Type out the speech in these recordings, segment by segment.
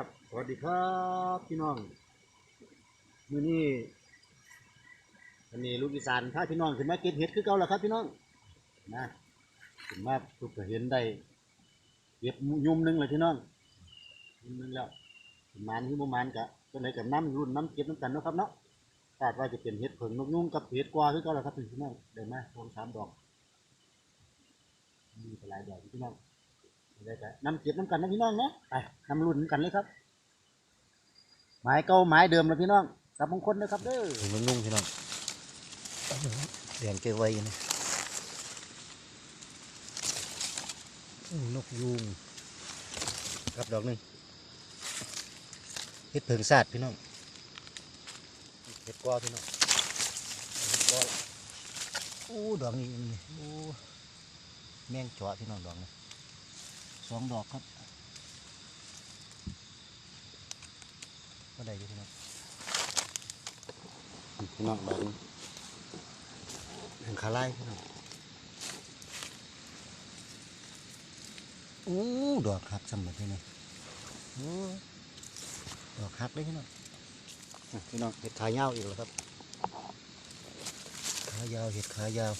ครับ สวัสดีครับพี่น้องมื้อนี้วันนี้ลูกอีสานพาพี่น้องขึ้นมาเก็บเห็ดคือเก่าแล้วครับพี่น้องนะขึ้นมาทุกก็เห็นได้เก็บยุ่มหนึงเลยพี่น้องยุ่มหนึงแล้วประมาณที่ประมาณกะตัวไหนกับน้ำรุ่นน้ำเก็บน้ำกันนะครับเนาะคาดว่าจะเป็นเห็ดเผิงนกยุ่งกับเห็ดกวาคือเก่าแล้วครับพี่น้องได้ไหมรวมสามดอกมีหลายดอกพี่น้อง ได้แต่น้ำเก็บน้ำกันนะพี่น้องเนะไปน้ำรุ่นกันเลยครับไม้เก่าไม้เดิมเลยพี่น้องสับมงคลนะครับเด้อถึงนุ่งพี่น้องเลี้ยงเก็บไว้นี่อื้อนกยูงครับดอกหนึ่งเห็ดเพิงซาดพี่น้องเห็ดกอพี่น้องเห็ดกอโอ้ดอกนี้โอ้แมงจาพี่น้องดอกนี้ สองดอกครับก็ได้อยู่พี่น้องพี่น้องดอกนี้แห่งขาไล่พี่น้องโอ้ดอกหักสำหรับพี่น้องโอ้ดอกหักเลยพี่น้องอะพี่น้องเห็ดขายาวอีกแล้วครับ ขายาวเห็ดขายาว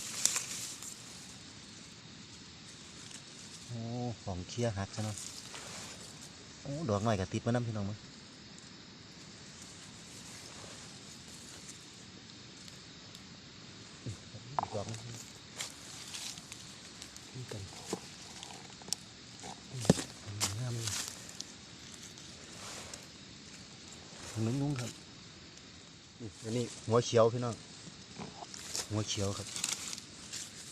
อ้ของเคี้ยหักซะเนาะโอ้ดอกหน่อยกับติดมาน้ำพี่น้องมั้งดอกนี่กันงามเลยนุ่งนุ่งครับอันนี้หัวเขียวพี่น้อง หัวเขียวครับ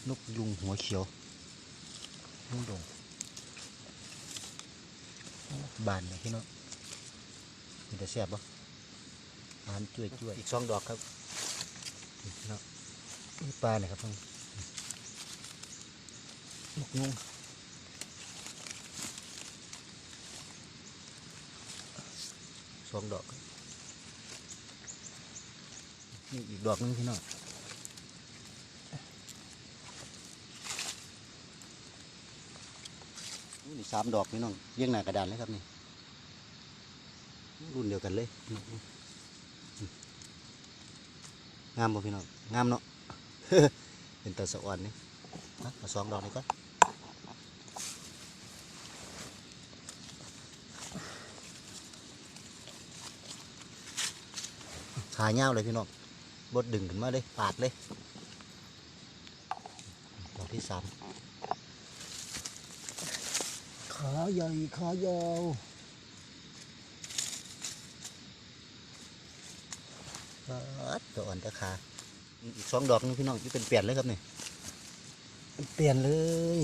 นกยุงหัวเขียวนุ่งดง บานเลยพี่น้องมันจะแซ่บปะบานจุ้ยจุ้ยๆอีกสองดอกครับนี่พี่น้องนี่ปลาเนี่ยครับท่านนกยุงสองดอกครับนี่อีกดอกหนึงพี่น้อง นี่สามดอกพี่น้องเรียงหน้ากระดานเลยครับนี่ รุ่นเดียวกันเลยงามบ่พี่น้องงามเนาะเป็นตาสะอ่อนนี่มาสองดอกนี่ก่อนขาเงาเลยพี่น้องบดดึงขึ้นมาเลยปาดเลยดอกที่สาม ขาใหญ่ขายาวปัดตัวอ่อนตะขาอีกสองดอกนึงพี่น้องที่เป็นเปลี่ยนเลยครับนี่เป็นเปลี่ยนเลย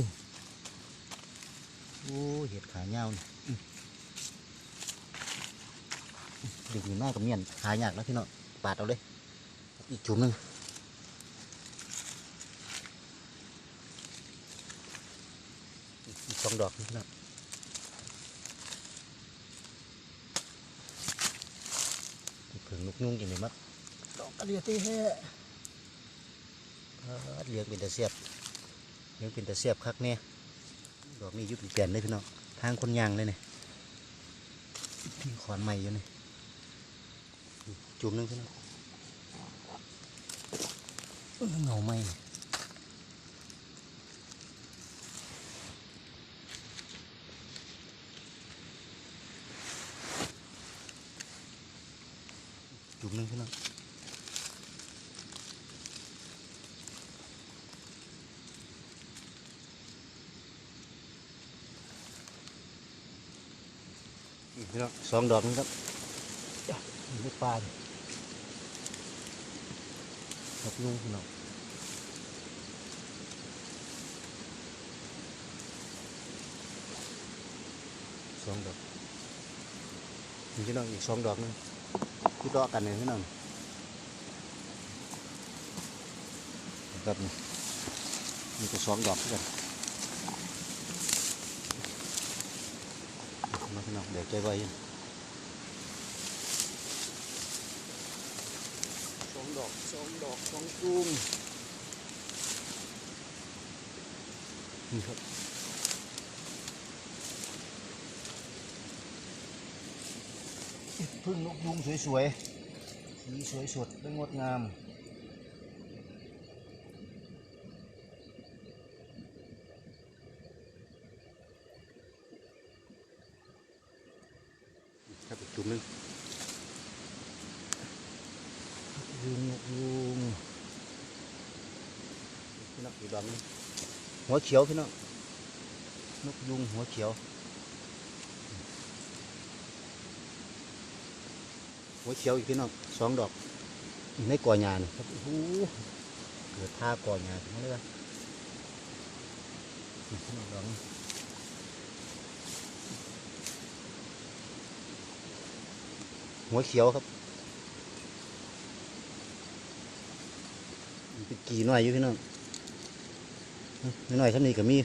โอ้เห็ดขาเงาวนี่อื้อดึงอยู่หน้ากับเมียนหายากแล้วพี่น้องปาดเอาเลย อีกจุ่มหนึงอีกสองดอกนี่พี่น้อง ผึ่ง นุกนุ่งกินเลยมั้งดองกระเดียตีแห่เลี้ยงเป็นตะเสียบเลี้ยงเป็นตะเสียบคักเนี่ยดอกนี้ยุบเปลี่ยนเลยพี่น้องทางคนยางเลยเนี่ยที่ขอนใหม่อยู่นี่จุ่มหนึงพี่น้องอื้อเงาไหม มหนึงพี่น้องพี่น้องสองดอกนี่ครับลูกปลาดอกยุงพี่น้องสองดอกพี่น้องอีกสองดอกนึง ที่ดอกกันเนี่ยพี่น้องครับนี่มีตัวสองดอกกันมาพี่น้องเดี๋ยวใจไว้สองดอกสองดอกสองจุ่มนี่ครับ พึ่งนกยุงสวยๆ สีสวยสดและงดงาม ครับอีกจุ่มหนึงยุงนกยุงพี่น้องอีกดอกหนึงหัวเขียวพี่น้องนกยุงหัวเขียว หัวเขียวอีกพี่น้องสองดอกในก่อหญ้านี่ครับโอ้โหเกิดท่าก่อหญ้าทั้งเลยนี่พี่น้องดอกหัวเขียวครับเป็นกี่หน่อยอยู่พี่น้องน้อยๆท่านี้ก็มี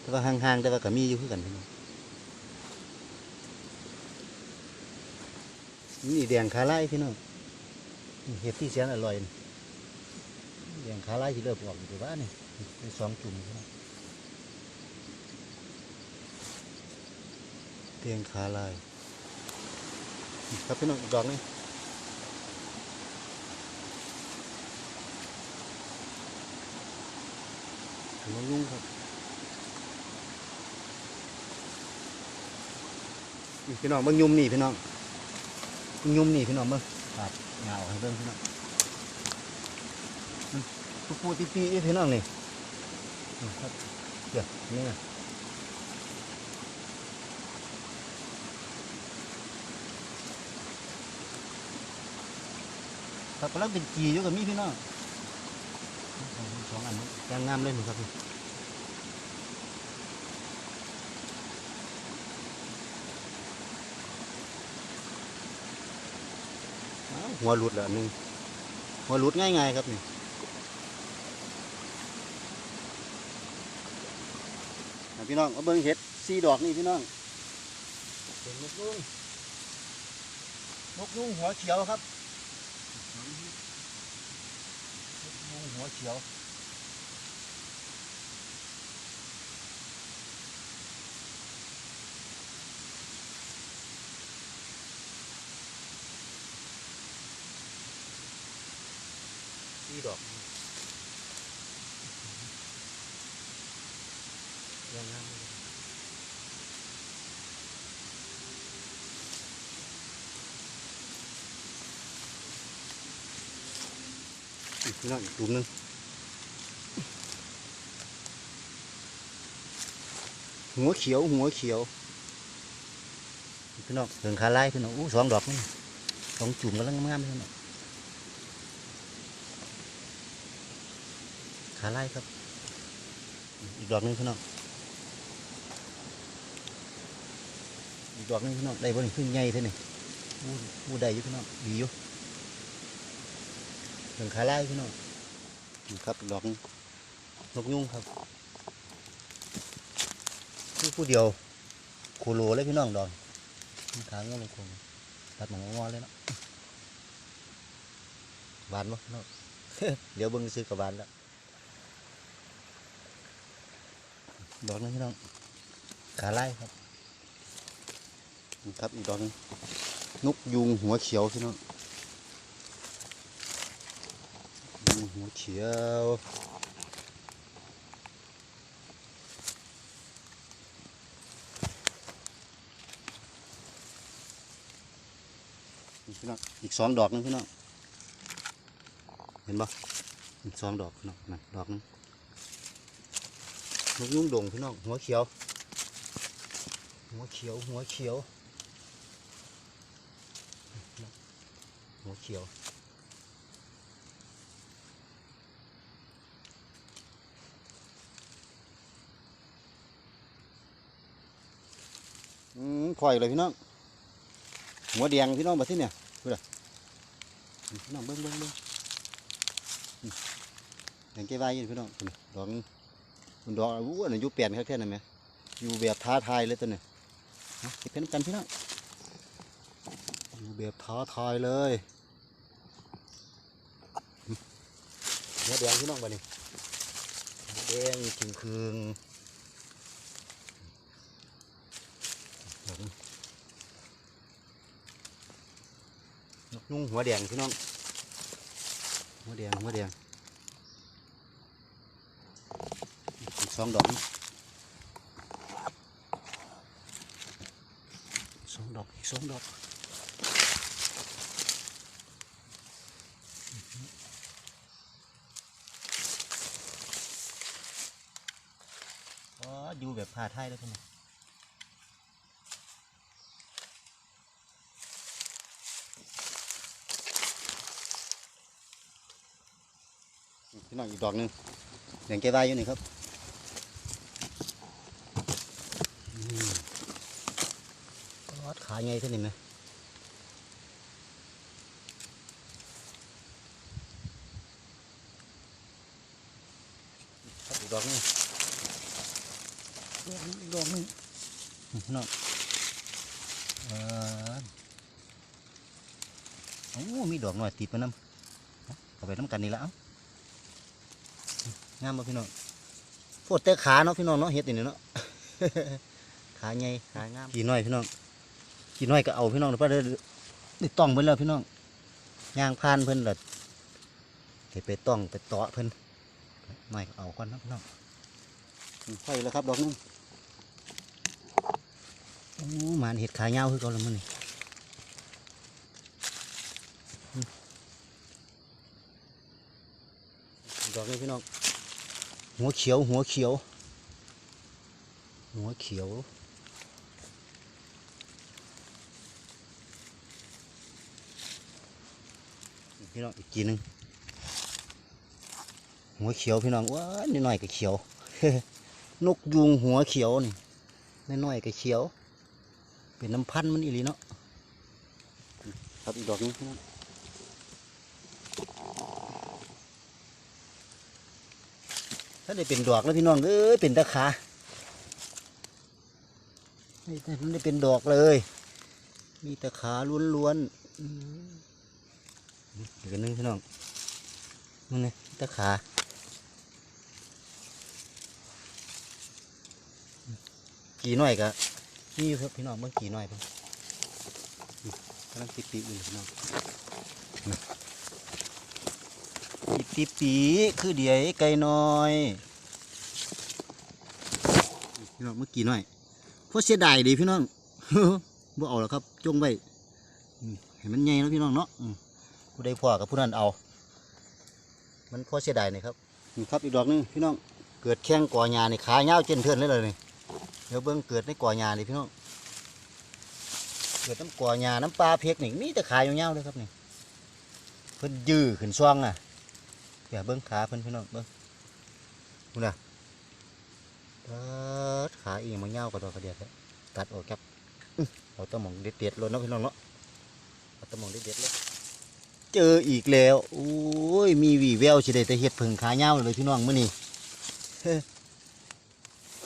แต่ว่าห่างๆแต่ว่าก็มีอยู่คือกันพี่น้อง นี่แดงคาไล่พี่น้องเห็ดที่แสนอร่อยแดงคาไล่ที่เริ่มออกอยู่ที่บ้านนี่สองจุ่มพี่น้องแดงคาไล่ครับพี่น้องกดอกนึงถึงยุ่งครับนี่พี่น้องเบิ่งยุ่มนี่พี่น้อง ยุ่มนี่พี่น้องเบิ่งครับเงาให้เบิ่งพี่น้องอืมปูปูตีปีๆพี่น้องนี่นี่ครับเดี๋ยวนี่นะครับกำลังเป็นจีอยู่กับมีพี่น้องสองอันนี้แกงงามเลยนี่ครับพี่ อ้าว หัวหลุดแล้วอันหนึงหัวหลุดง่ายๆครับนี่พี่น้องเอาเบิ้งเห็ดซีดอกนี่พี่น้องเห็นนกยุงนกยุงหัวเขียวครับนกนุ่งหัวเขียว สี่ดอกยังงามเลยอีกพี่น้องอีกกลุ่มนึงหัวเขียว หัวเขียวพี่น้องเถิงขาไล่พี่น้องอู้สองดอกนี่สองจุ่มกำลังงามๆพี่น้อง ขาไล่ครับ อีกดอกหนึงพี่น้องอีกดอกหนึงพี่น้องได้บ่นี่ขึ้นใหญ่เท่านี่อู้อู้ได้อยู่พี่น้องดีอยู่ถึงขาไล่พี่น้องนี่ครับดอกหนึงนกยุ่งครับนี่ผู้เดียวโคโลเลยพี่น้องดอกขางงอลงคงตัดหมองงอเลยเนาะหวานบ่พี่น้องเดี๋ยวเบิ่งซื้อกับหวานแล้ว ดอกนึงพี่น้องขาไล่ครับครับอีกดอกหนึงนกยุงหัวเขียวพี่น้องยุงหัวเขียวพี่น้องอีกสองดอกหนึงพี่น้องเห็นปะอีกสองดอกพี่น้องนั่นดอกหนึง นกยุงดงพี่น้องหัวเขียว หัวเขียว หัวเขียว หัวเขียวอืมข่อยเลยพี่น้อง หัวแดงพี่น้องมาที่เนี่ยดูเลยพี่น้องเบิ้งเบิ้งเบิ้งแดงเก็บไว้อยินพี่น้องดอกนึง มันดอกอู้อันนั้นอยู่เปลี่ยนแค่นั้นไหมอยู่แบบท้าทายเลยตัวนี้เอาเก็บเป็นกันพี่น้องอยู่แบบท้าทายเลยเนื้อแดงพี่น้องไปนี่เนื้อแดงถึงคืงดอกนี้นุ่งหัวแดงพี่น้องหัวแดงหัวแดงอีก สองดอกสองดอกอีกสองดอกอ๋ออยู่แบบพาไทยแล้วพี่น้องพี่น้องอีกดอกหนึ่งอย่งแกได้อยู่นี่ครับอืมวัด ขาไงเท่านี้ไหมครับอีกดอกหนึงดอกหนึ่งอีกดอกหนึงนี่พี่น้องเออโอ้มีดอกหน่อยติดมาน้ำเอาเอาไปน้ำกันนี่ละเอ้างามบ่พี่น้องโพดแต่ขาเนาะพี่น้องเนาะเฮ็ดนี่เนาะขาใหญ่ขางามกี่น้อยพี่น้อง กี่น้อยก็เอาพี่น้องเดี๋ยวป้าเด้อได้ต้องเพิ่นแล้วพี่น้องย่างผ่านเพิ่นและเฮ็ดไปต้องไปเตาะเพิ่นน้อยก็เอาก่อนเนาะพี่น้องนี่ค่อยแล้วครับดอกหนึงโอ้หมานเห็ดขายาวคือเก่าแล้วมื้อนี้อืมดอกนี้พี่น้องหัวเขียวหัวเขียวหัวเขียว พี่น้องอีกทีนึงหัวเขียวพี่น้องว้านิดหน่อยก็เขียว นกยุงหัวเขียวนี่นิดหน่อยก็เขียว เป็นน้ำพันธุ์มันอีหลีเนาะครับอีกดอกนึงพี่น้องถ้าได้เป็นดอกแล้วพี่น้องเอ้ยเป็นตะขาไม่ได้ไม่ได้เป็นดอกเลย มีตะขาล้วนๆ อืมอีกอันหนึงพี่น้องนั่นไงตะขากี่หน่อยกะนี่ครับพี่น้องเมื่อกี่หน่อยเพิ่งกำลังติปีอยู่พี่น้องนี่ติดติดปีคือเดียวไก่น้อยพี่น้องเมื่อกี้หน่อยเพราะเสียดายดีพี่น้องบ่เอาแล้วครับจงไว้อืมให้มันใหญ่แล้วพี่น้องเนาะ ผู้ใดพอกับผู้นั้นเอา มันเพราะเสียดายนี่ครับนี่ครับอีกดอกหนึงพี่น้องเกิดแข้งก่อหญ้านี่ขาเงาวเจนเทือนเลยเลยนี่เดี๋ยวเบิ่งเกิดในก่อหญ้านี่พี่น้องเกิดน้ำก่อหญ้าน้ำปลาเพกนี่มีแต่ขายาวๆเลยครับนี่เพิ่นยื้อขึ้นช่วงอะอย่าเบิ่งขาเพิ่นพี่น้องเบิ่งดูนะเปิดขาเองมันเงาวกระดอกกระเดียดเลยตัดออกครับอื้อเอาตะหมองเด็ดๆเลยเนาะพี่น้องเนาะเอาตะหมองเด็ดๆเลย เจออีกแล้วโอ้ยมีวีแววสิได้แต่เห็ดผึ่งขาเงาเลยพี่น้องมื้อนี้ฮ้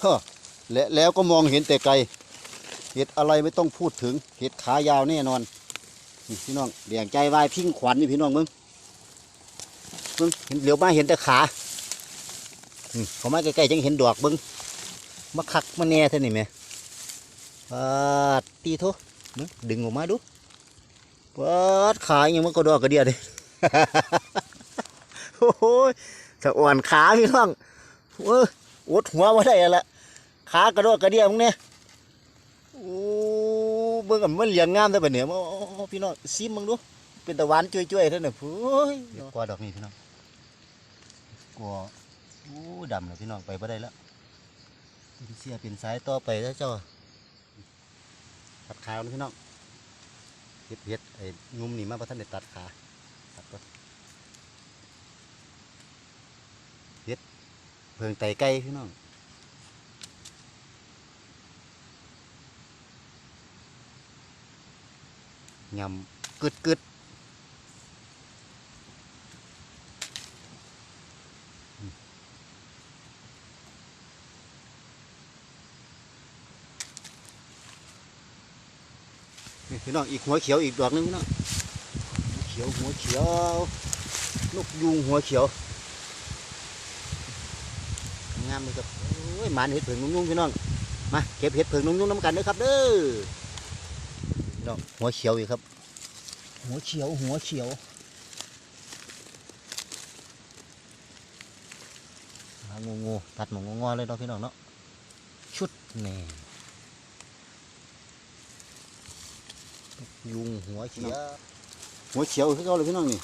ฮะและแล้วก็มองเห็นแต่ไกลเห็ดอะไรไม่ต้องพูดถึงเห็ดขายาวแน่นอนนี่พี่น้องเดี่ยงใจวายพิ้งขวัญนี่พี่น้องมึงมึงเห็นเหลียวมาเห็นแต่ขาอืมเขามาใกล้ๆจังเห็นดอกเบิ้งมาคักมาแน่เท่านี่แหม่ปาดตีโทมึงดึงออกมาดู ปาดขาอยังมันก็ดอกกระเดียดเลยโอ้โหสะอ่อนขาพี่น้องเอออดหัวมาได้แล้วละขากระโดดกระเดียมึงเนี่ยโอ้เบิ่งกับมันเหลียงงามแต่แบบเนี้ยโอ้พี่น้องซิมมึงดูเป็นตะวันจุ้ยๆเท่านั้นโอ้ยกว่าดอกนี้พี่น้องกว่าโอ้ดำเลยพี่น้องไปบ่ได้แล้วเสียเป็นสายต่อไปแล้วเจ้าตัดขานะพี่น้อง เฮ็ดเฮ็ดไอ้งุมนี่มาพระท่านได้ตัดขาตัดก็เฮ็ดเพิงไตไก่พี่น้องยำกึดกึด พี่น้องอีกหัวเขียวอีกดอกหนึงพี่น้องหัวเขียวหัวเขียวนกยูงหัวเขียวงามเลยครับโอ้ยหมานเห็ดเผิงนุ่งๆพี่น้องมาเก็บเห็ดเผิงนุ่งๆน้ำกันด้อครับเด้อพี่น้องหัวเขียวอีกครับ หัวเขียวหัวเขียวงูงูตัดหมองงอเลยเนาะพี่น้องเนาะชุดนี่ ยุงหัวเขียวหัวเขียวคือเขาเลยพี่น้องนี่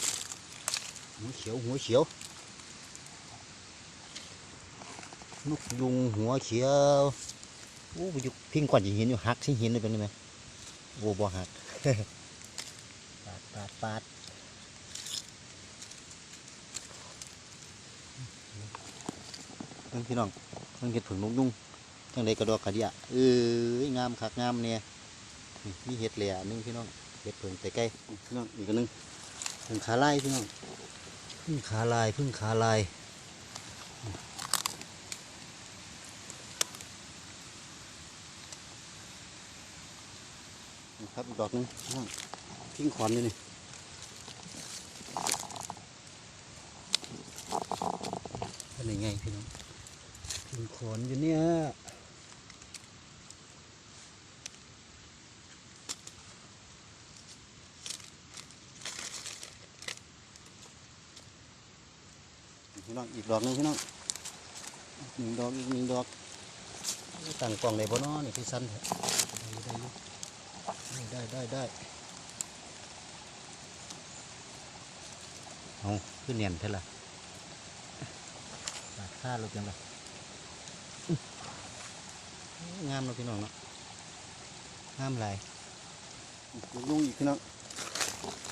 หัวเขียวหัวเขียวนกยุงหัวเขียวโอ้ไปอยู่พิงก่อนจะหินอยู่หักที่หินเลยเป็นไหมโอ้บ่หักปาดปาดปาดเพิ่งพี่น้องเพิ่งเห็ดผึ่งนกยุงจังไดกระดอกกระเดียเอ้ยงามคักงามเนี่ยนี่ มีเห็ดเหลี่ยหนึงพี่น้องเห็ดผึ่งแต่ไกลพี่น้องอีกอันหนึงผึ่งขาลายพี่น้องพึ่งขาลายพึ่งขาลายครับอีกดอกหนึงน้องทิ้งขอนอยู่นี่เป็นยังไงพี่น้องทิ้งขอนอยู่เนี่ย พี่น้องอีกดอกนึงพี่น้องหนึ่งดอกอีกหนึ่งดอกตั้งกล่องได้บ่เนาะนี่พี่สั้นได้ได้ได้ได้ได้เอาขึ้นเนียนเท่าไหร่ปาดค่าลงยังไงงามเนาพี่น้องเนาะงามหลายนกยุงอีกพี่น้อง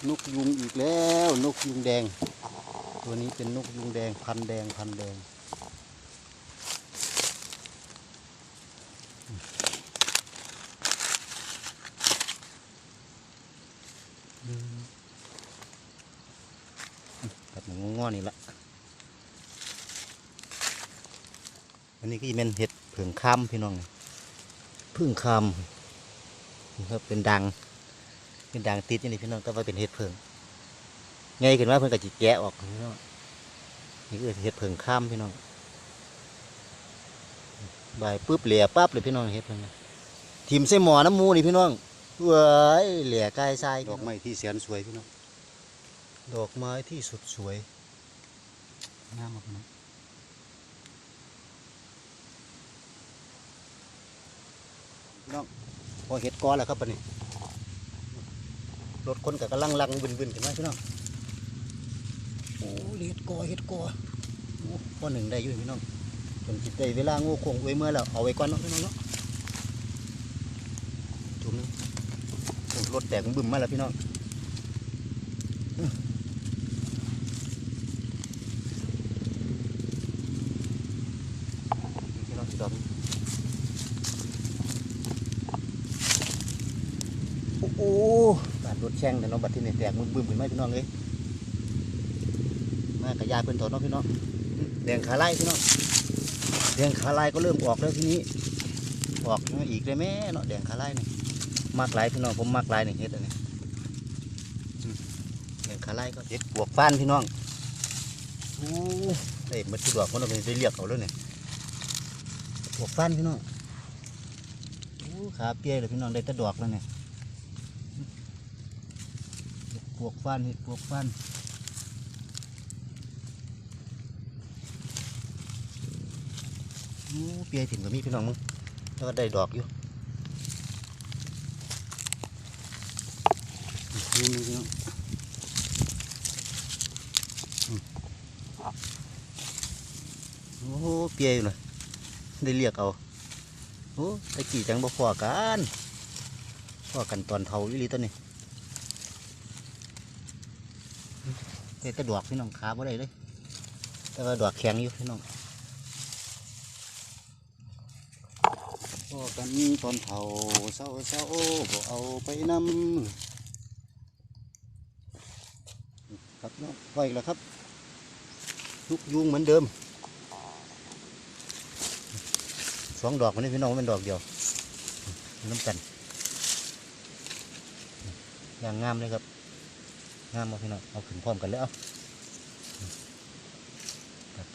นกยุงอีกแล้ว นกยุงแดง ตัวนี้เป็นนกยุงแดงพันแดงพันแดงกับหมูงอนี่ละ อันนี้ก็จะเป็นเห็ดผืองคำพี่น้องพึ่งคำนี่ครับเป็นดัง เป็นดังติดอย่างนี่พี่น้องก็ว่าเป็นเห็ดผือง ไงขึ้นว่าเพิ่นก็จิแกะออกพี่น้องนี่คือเห็ดเผืองคำพี่น้องใบายปุ๊บเหลี่ยปั๊บเลยพี่น้องเห็ดเพิ่งทีมใส่หมอน้ำมูนี่พี่น้องเว้ยเหลี่ยกายทรายดอกไม้ที่แสนสวยพี่น้องดอกไม้ที่สุดสวยงามมากนะพี่น้องพอเห็ดกอแล้วครับปะนี่รถคนกับกำลังลังวินๆกันมาพี่น้อง โอ้เห็ดกอเห็ดกอโอ้พอหนึ่งได้อยู่พี่น้องจนจิตได้เวลางูคงไว้เมื่อแล้วเอาไว้ก่อนเนาะพี่น้องเนาะจุ่มนึงรถแตกบึ้มมาแล้วพี่น้องพี่น้องดอกนี้โอ้โหบาดรถแช่งแต่น้องบัดที่นี่แตกมึงบึ้มขึ้นไหมาพี่น้องเลย มากระยาเพื่อนถอนเนาะพี่น้องแดงขาไล่พี่น้องแดงขาไล่ก็เริ่มออกแล้วทีนี้ ออกมาอีกเลยแม่เนาะแดงขาไล่นี่มากหลายพี่น้องผมมากหลายนี่เฮ็ดอันนี้อืมแดงขาไล่ก็เฮ็ดปวกฟ้านพี่น้องโอ้เอ้ยมันสะดวกมันเอาไปได้เรียกเอาแล้วเนี่ยปวกฟันพี่น้องโอ้ขาเปียเลยพี่น้องได้แตะดอกแล้วเนี่ยเห็ดปวกฟันเห็ดปวกฟันโอ้ เปียถิ่นก็มีพี่น้องมึงแล้วก็ได้ดอกอยู่นี่นี่พี่น้องอืมโอ้เปียอยู่เลยได้เรียกเอาโอ้ตะกี้จังบ่พอกันพอกันตอนเท่าวิลีตัวนี้แต่แต่ดอกพี่น้องขาบ่ได้เลยแต่ว่าดอกแข็งอยู่พี่น้อง อกันตอนเท่าเศร้าเศร้าบ่เอาไปนำครับน้องปแล้วครับลูกยุงเหมือนเดิมสองดอกมันนี่พี่น้องมันเป็นดอกเดียวน้ำกันอย่างงามเลยครับ งามมาพี่น้องเอาขึ้นพร้อมกันเลยเอา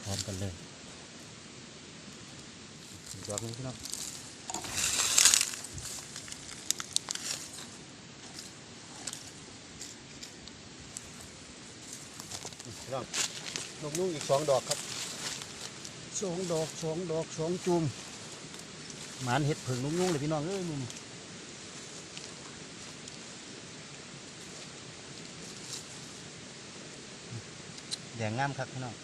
พร้อมกันเลยอีกดอกนึงพี่น้อง น้องนกนุ่งอีกสองดอกครับสองดอกสองดอกสองจุ่มหมานเห็ดเผิงนกนุ่งเลยพี่น้องเอ้ยมึงแดงงามครับพี่น้อง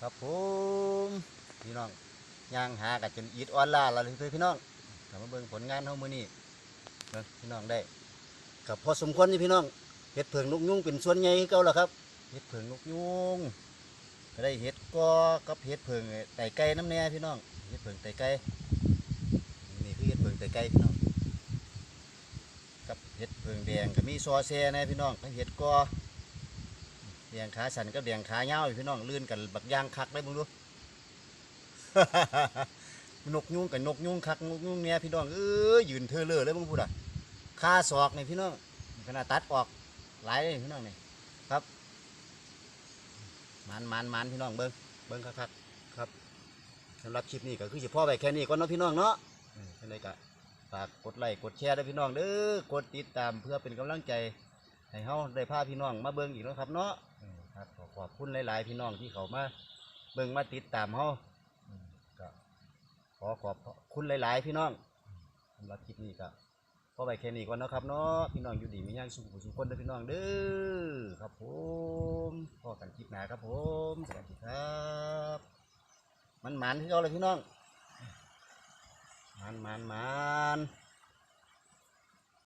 ครับผมพี่น้องย่างหากันจนอีดอ่อนล้าแล้วเลยพี่น้องกลับมาเบิ่งผลงานเฮามื้อนี้เบิ่งพี่น้องได้ กับพอสมควรนี่พี่น้องเห็ดเผิงนกยุงเป็นส่วนใหญ่เก่าแล้วครับเห็ดเผิงนกยุงก็ได้เห็ดกอกับเห็ดเผิงไต่ไก่น้ำแน่พี่น้องเห็ดเผิงไตไก่นี่คือเห็ดเผิงไตไก่พี่น้องกับเห็ดเผิงแดงก็มีซอแซ่น่พี่น้องทั้งเห็ดกอแดงขาสันกับแดงขาเงาวอยู่พี่น้องลื่นกันบักยางคักได้มึงดูนกยุงกับนกยุงคักนกยุงเนี่ยพี่น้องเอ้ยยืนเธอเลอเลยมึงพูดอะ คาศอกนี่พี่น้องขนาดตัดออกหลายเลยพี่น้องนี่ครับมันมันมันพี่น้องเบิ้งเบิ้งคักครับสำหรับคลิปนี้ก็คือสิพ่อไปแค่นี้ก่อนเนาะพี่น้องเนาะอืมเป็นไรกะฝากกดไลค์กดแชร์ด้วยพี่น้องเด้อกดติดตามเพื่อเป็นกำลังใจให้เฮาได้พาพี่น้องมาเบิ่งอีกแล้วครับเนาะครับขอขอบคุณหลาย ๆ พี่น้องที่เขามาเบิ่งมาติดตามเฮาขอขอบคุณหลาย ๆ พี่น้องสำหรับคลิปนี้ก็ พอไปแค่นี้ก่อนนะครับเนาะพี่น้องอยู่ดีมีย่างสุขสุขคนเด้อพี่น้องเด้อครับผมพอกันคลิปหน้าครับผมสวัสดีครับ มันหมันที่เราเลยพี่น้องมันมันมัน